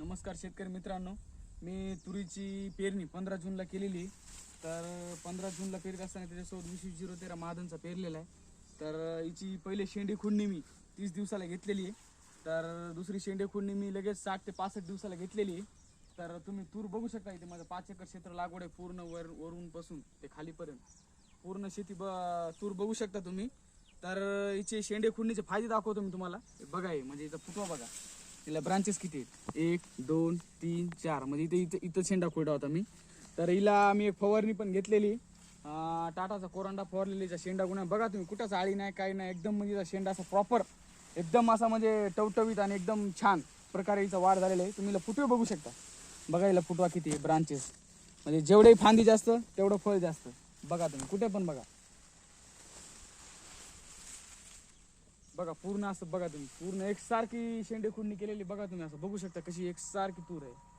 नमस्कार शेतकरी मित्रांनो. मी तुरीची पेरणी पंधरा जूनला केलेली. तर पंधरा जूनला पेरत असताना त्याच्यासोबत वीस झिरो तेरा महादनचा पेरलेला आहे. तर हिची पहिले शेंडी खुडणी मी तीस दिवसाला घेतलेली आहे. तर दुसरी शेंडे खुडणी मी लगेच साठ ते पासष्ट दिवसाला घेतलेली आहे. तर तुम्ही तूर बघू शकता इथे माझं पाच एकर क्षेत्र लागवड आहे पूर्ण वर वरूनपासून ते खालीपर्यंत. पूर्ण शेती ब तूर बघू शकता तुम्ही. तर हिचे शेंडे खुडणीचे फायदे दाखवतो मी तुम्हाला. बघा हे म्हणजे इथं फुटवा बघा. तिला ब्रांचेस किती आहेत? एक दोन तीन चार. म्हणजे इथे इथं इथं शेंडा खोडा होता मी. तर हिला मी एक फवारणी पण घेतलेली. टाटाचा कोरंडा फवारलेलीचा शेंडा गुन्हा. बघा तुम्ही कुठंच आळी नाही काही नाही. एकदम म्हणजे शेंडा असा प्रॉपर एकदम असा म्हणजे टवटवीत आणि एकदम छान प्रकारे हिचा वाढ झालेला आहे. तुम्ही फुटवे बघू शकता. बघा हिला फुटवा किती आहे ब्रांचेस म्हणजे जेवढे फांदी जास्त तेवढं फळ जास्त. बघा तुम्ही कुठे पण बघा. बघा पूर्ण असं बघा तुम्ही. पूर्ण एकसारखी शेंडे खुडणी केलेली बघा तुम्ही असं. बघू शकता कशी एकसारखी तूर आहे.